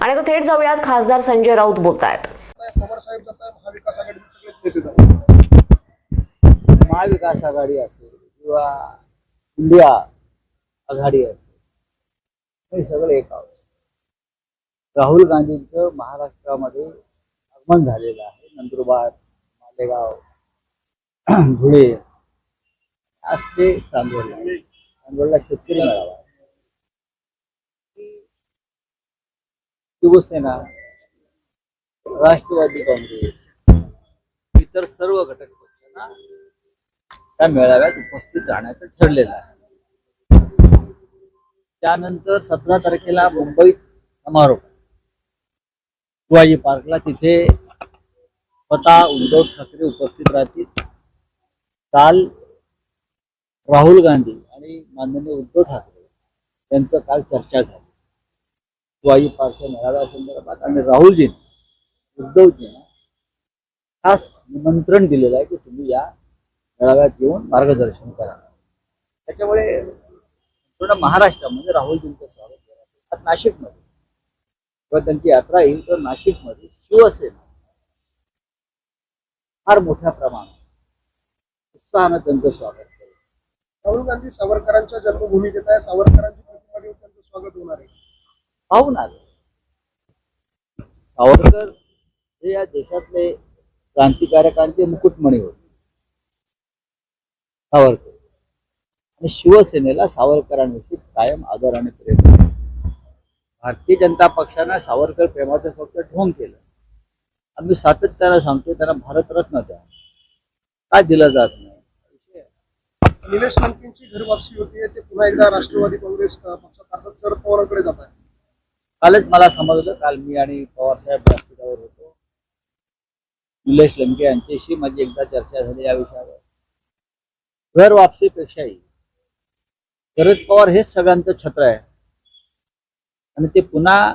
आणि आता थेट जाऊयात खासदार संजय राऊत बोलतायत. महाविकास आघाडी असेल किंवा इंडिया आघाडी असेल हे सगळं एक आहोत राहुल गांधींचं महाराष्ट्रामध्ये आगमन झालेलं आहे. नंदुरबार मालेगाव धुळे आज ते चांदवडला आहे. चांदवडला शेतकरी मिळावा. शिवसेना राष्ट्रवादी काँग्रेस इतर सर्व घटक पक्षांना त्या मेळाव्यात उपस्थित राहण्याचं ठरलेलं आहे. त्यानंतर सतरा तारखेला मुंबईत समारोप. शिवाजी पार्कला तिथे स्वतः उद्धव ठाकरे उपस्थित राहतील. काल राहुल गांधी आणि माननीय उद्धव ठाकरे यांचं काल चर्चा झाली. शिवाजी पार्कच्या मेळाव्यासंदर्भात आणि राहुलजी उद्धवजींना खास निमंत्रण दिलेलं आहे की तुम्ही या मेळाव्यात येऊन मार्गदर्शन करा. त्याच्यामुळे पूर्ण महाराष्ट्रामध्ये राहुलजींचं स्वागत केलं नाशिकमध्ये. किंवा त्यांची यात्रा येईल तर नाशिकमध्ये शिवसेना फार मोठ्या प्रमाणात उत्साहानं त्यांचं स्वागत करेल. राहुल गांधी सावरकरांच्या जन्मभूमीत येत आहे सावरकरांची प्रतिमा घेऊन त्यांचं स्वागत होणार आहे. पाहून आलो. सावरकर हे या देशातले क्रांतिकारकांचे मुकुटमणी होते. सावरकर. आणि शिवसेनेला सावरकरांविषयी कायम आदर आणि प्रेम भारतीय जनता पक्षानं सावरकर प्रेमाचं फक्त ढोंग केलं. आम्ही सातत्यानं सांगतो त्यांना भारतरत्न द्या. काय दिलं जात नाही? विषय निलेश लंकेंची घर वापसी होती ते पुन्हा एकदा राष्ट्रवादी काँग्रेस पक्षात शरद पवारांकडे जात आहे कालच मला समजलं काल मी आणि पवार साहेब व्यासपीठावर होतो. निलेश लंके यांच्याशी माझी एकदा चर्चा झाली या विषयावर. घर वापसीपेक्षाही शरद पवार हेच सगळ्यांचं छत्र आहे. आणि ते पुन्हा